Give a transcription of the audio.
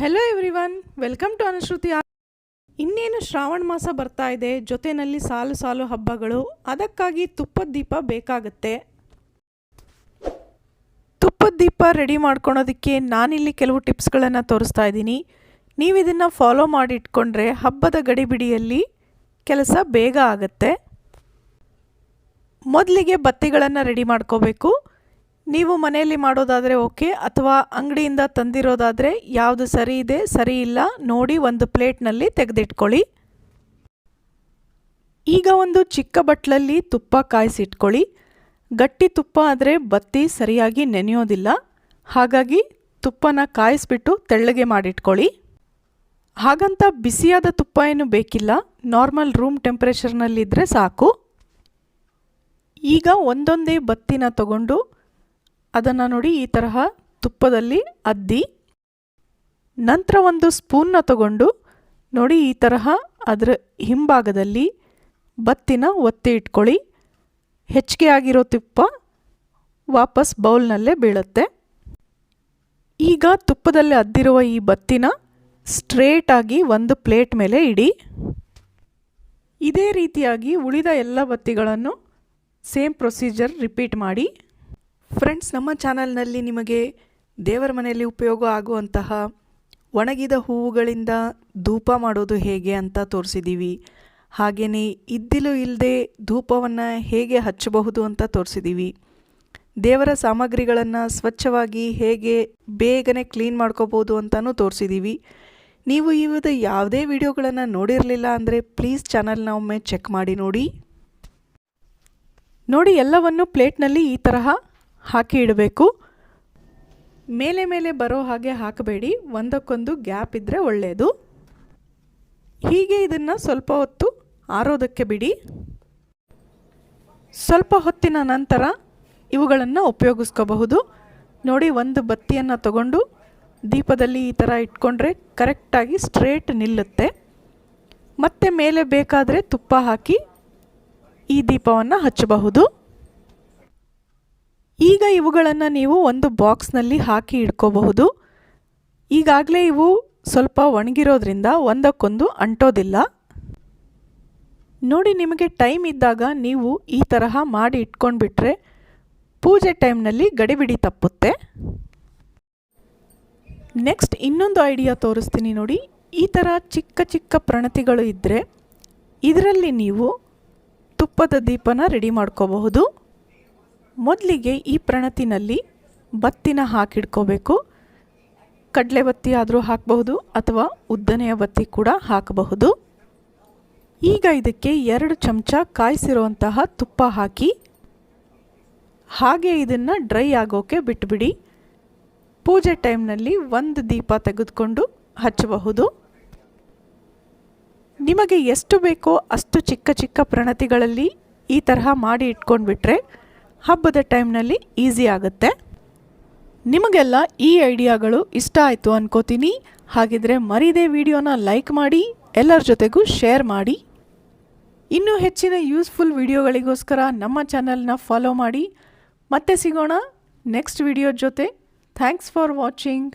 Hello everyone welcome to Anushruti ಇನ್ನೇನು ಶ್ರಾವಣ ಮಾಸ ಬರ್ತಾ ಇದೆ ಜೊತೆಯಲ್ಲಿ ಸಾಲು ಸಾಲು ಹಬ್ಬಗಳು, ಅದಕ್ಕಾಗಿ ತುಪ್ಪದ ದೀಪ ಬೇಕಾಗುತ್ತೆ. ತುಪ್ಪದ ದೀಪ ರೆಡಿ ಮಾಡ್ಕೊಳೋದಕ್ಕೆ ನಾನಿಲ್ಲಿ ಕೆಲವು ಟಿಪ್ಸ್ಗಳನ್ನು ತೋರಿಸ್ತಾ ಇದ್ದೀನಿ. ನೀವು ಇದನ್ನು ಫಾಲೋ ಮಾಡಿ ಇಟ್ಕೊಂಡ್ರೆ ಹಬ್ಬದ ಗಡಿಬಿಡಿಯಲ್ಲಿ ಕೆಲಸ ಬೇಗ ಆಗುತ್ತೆ. ಮೊದಲಿಗೆ ಬತ್ತಿಗಳನ್ನು ರೆಡಿ ಮಾಡ್ಕೋಬೇಕು. ನೀವು ಮನೆಯಲ್ಲಿ ಮಾಡೋದಾದರೆ ಓಕೆ, ಅಥವಾ ಅಂಗಡಿಯಿಂದ ತಂದಿರೋದಾದರೆ ಯಾವುದು ಸರಿ ಇದೆ, ಸರಿ ಇಲ್ಲ, ನೋಡಿ ಒಂದು ಪ್ಲೇಟ್ನಲ್ಲಿ ತೆಗೆದಿಟ್ಕೊಳ್ಳಿ. ಈಗ ಒಂದು ಚಿಕ್ಕ ಬಟ್ಲಲ್ಲಿ ತುಪ್ಪ ಕಾಯಿಸಿಟ್ಕೊಳ್ಳಿ. ಗಟ್ಟಿ ತುಪ್ಪ ಆದರೆ ಬತ್ತಿ ಸರಿಯಾಗಿ ನೆನೆಯೋದಿಲ್ಲ. ಹಾಗಾಗಿ ತುಪ್ಪನ ಕಾಯಿಸ್ಬಿಟ್ಟು ತೆಳ್ಳಗೆ ಮಾಡಿಟ್ಕೊಳ್ಳಿ. ಹಾಗಂತ ಬಿಸಿಯಾದ ತುಪ್ಪ ಏನು ಬೇಕಿಲ್ಲ, ನಾರ್ಮಲ್ ರೂಮ್ ಟೆಂಪ್ರೇಚರ್ನಲ್ಲಿದ್ದರೆ ಸಾಕು. ಈಗ ಒಂದೊಂದೇ ಬತ್ತಿನ ತಗೊಂಡು ಅದನ್ನು ನೋಡಿ ಈ ತರಹ ತುಪ್ಪದಲ್ಲಿ ಅದ್ದಿ, ನಂತರ ಒಂದು ಸ್ಪೂನ್ನ ತಗೊಂಡು ನೋಡಿ ಈ ತರಹ ಅದರ ಹಿಂಭಾಗದಲ್ಲಿ ಬತ್ತಿನ ಒತ್ತಿ ಇಟ್ಕೊಳ್ಳಿ. ಹೆಚ್ಚಿಗೆ ಆಗಿರೋ ತುಪ್ಪ ವಾಪಸ್ ಬೌಲ್ನಲ್ಲೇ ಬೀಳುತ್ತೆ. ಈಗ ತುಪ್ಪದಲ್ಲಿ ಅದ್ದಿರುವ ಈ ಬತ್ತಿನ ಸ್ಟ್ರೇಟಾಗಿ ಒಂದು ಪ್ಲೇಟ್ ಮೇಲೆ ಇಡಿ. ಇದೇ ರೀತಿಯಾಗಿ ಉಳಿದ ಎಲ್ಲ ಬತ್ತಿಗಳನ್ನು ಸೇಮ್ ಪ್ರೊಸೀಜರ್ ರಿಪೀಟ್ ಮಾಡಿ. ಫ್ರೆಂಡ್ಸ್ ನಮ್ಮ ಚಾನಲ್ನಲ್ಲಿ ನಿಮಗೆ ದೇವರ ಮನೆಯಲ್ಲಿ ಉಪಯೋಗ ಆಗುವಂತಹ ಒಣಗಿದ ಹೂವುಗಳಿಂದ ಧೂಪ ಮಾಡೋದು ಹೇಗೆ ಅಂತ ತೋರಿಸಿದ್ದೀವಿ. ಹಾಗೆಯೇ ಇದ್ದಿಲು ಇಲ್ಲದೆ ಧೂಪವನ್ನು ಹೇಗೆ ಹಚ್ಚಬಹುದು ಅಂತ ತೋರಿಸಿದ್ದೀವಿ. ದೇವರ ಸಾಮಗ್ರಿಗಳನ್ನು ಸ್ವಚ್ಛವಾಗಿ ಹೇಗೆ ಬೇಗನೆ ಕ್ಲೀನ್ ಮಾಡ್ಕೋಬೋದು ಅಂತಲೂ ತೋರಿಸಿದ್ದೀವಿ. ನೀವು ಇವತ್ತು ಯಾವುದೇ ವಿಡಿಯೋಗಳನ್ನು ನೋಡಿರಲಿಲ್ಲ ಅಂದರೆ ಪ್ಲೀಸ್ ಚಾನಲ್ನ ಒಮ್ಮೆ ಚೆಕ್ ಮಾಡಿ ನೋಡಿ. ನೋಡಿ ಎಲ್ಲವನ್ನು ಪ್ಲೇಟ್ನಲ್ಲಿ ಈ ತರಹ ಹಾಕಿ ಇಡಬೇಕು. ಮೇಲೆ ಮೇಲೆ ಬರೋ ಹಾಗೆ ಹಾಕಬೇಡಿ. ಒಂದಕ್ಕೊಂದು ಗ್ಯಾಪ್ ಇದ್ದರೆ ಒಳ್ಳೆಯದು ಹೀಗೆ ಇದನ್ನು ಸ್ವಲ್ಪ ಹೊತ್ತು ಆರೋದಕ್ಕೆ ಬಿಡಿ. ಸ್ವಲ್ಪ ಹೊತ್ತಿನ ನಂತರ ಇವುಗಳನ್ನು ಉಪಯೋಗಿಸ್ಕೋಬಹುದು. ನೋಡಿ, ಒಂದು ಬತ್ತಿಯನ್ನು ತಗೊಂಡು ದೀಪದಲ್ಲಿ ಈ ಥರ ಇಟ್ಕೊಂಡ್ರೆ ಕರೆಕ್ಟಾಗಿ ಸ್ಟ್ರೇಟ್ ನಿಲ್ಲುತ್ತೆ. ಮತ್ತೆ ಮೇಲೆ ಬೇಕಾದರೆ ತುಪ್ಪ ಹಾಕಿ ಈ ದೀಪವನ್ನು ಹಚ್ಚಬಹುದು. ಈಗ ಇವುಗಳನ್ನು ನೀವು ಒಂದು ಬಾಕ್ಸ್ನಲ್ಲಿ ಹಾಕಿ ಇಟ್ಕೋಬಹುದು. ಈಗಾಗಲೇ ಇವು ಸ್ವಲ್ಪ ಒಣಗಿರೋದ್ರಿಂದ ಒಂದಕ್ಕೊಂದು ಅಂಟೋದಿಲ್ಲ. ನೋಡಿ ನಿಮಗೆ ಟೈಮ್ ಇದ್ದಾಗ ನೀವು ಈ ತರಹ ಮಾಡಿ ಇಟ್ಕೊಂಡ್ಬಿಟ್ರೆ ಪೂಜೆ ಟೈಮ್ನಲ್ಲಿ ಗಡಿಬಿಡಿ ತಪ್ಪುತ್ತೆ. ನೆಕ್ಸ್ಟ್ ಇನ್ನೊಂದು ಐಡಿಯಾ ತೋರಿಸ್ತೀನಿ ನೋಡಿ. ಈ ಥರ ಚಿಕ್ಕ ಚಿಕ್ಕ ಪ್ರಣತಿಗಳು ಇದ್ದರೆ ಇದರಲ್ಲಿ ನೀವು ತುಪ್ಪದ ದೀಪನ ರೆಡಿ ಮಾಡ್ಕೋಬಹುದು. ಮೊದಲಿಗೆ ಈ ಪ್ರಣತಿನಲ್ಲಿ ಬತ್ತಿನ ಹಾಕಿಡ್ಕೋಬೇಕು. ಕಡಲೆ ಬತ್ತಿ ಆದರೂ ಹಾಕಬಹುದು ಅಥವಾ ಉದ್ದನೆಯ ಬತ್ತಿ ಕೂಡ ಹಾಕಬಹುದು. ಈಗ ಇದಕ್ಕೆ ಎರಡು ಚಮಚ ಕಾಯಿಸಿರುವಂತಹ ತುಪ್ಪ ಹಾಕಿ, ಹಾಗೆ ಇದನ್ನು ಡ್ರೈ ಆಗೋಕೆ ಬಿಟ್ಬಿಡಿ. ಪೂಜೆ ಟೈಮ್ನಲ್ಲಿ ಒಂದು ದೀಪ ತೆಗೆದುಕೊಂಡು ಹಚ್ಚಬಹುದು. ನಿಮಗೆ ಎಷ್ಟು ಬೇಕೋ ಅಷ್ಟು ಚಿಕ್ಕ ಚಿಕ್ಕ ಪ್ರಣತಿಗಳಲ್ಲಿ ಈ ತರಹ ಮಾಡಿ ಇಟ್ಕೊಂಡ್ಬಿಟ್ರೆ ಹಬ್ಬದ ಟೈಮ್ನಲ್ಲಿ ಈಸಿ ಆಗುತ್ತೆ. ನಿಮಗೆಲ್ಲ ಈ ಐಡಿಯಾಗಳು ಇಷ್ಟ ಆಯಿತು ಅನ್ಕೋತೀನಿ. ಹಾಗಿದ್ರೆ ಮರಿದೇ ವಿಡಿಯೋನ ಲೈಕ್ ಮಾಡಿ, ಎಲ್ಲರ ಜೊತೆಗೂ ಶೇರ್ ಮಾಡಿ. ಇನ್ನೂ ಹೆಚ್ಚಿನ ಯೂಸ್ಫುಲ್ ವಿಡಿಯೋಗಳಿಗೋಸ್ಕರ ನಮ್ಮ ಚಾನಲ್ನ ಫಾಲೋ ಮಾಡಿ. ಮತ್ತೆ ಸಿಗೋಣ ನೆಕ್ಸ್ಟ್ ವಿಡಿಯೋ ಜೊತೆ. Thanks for watching.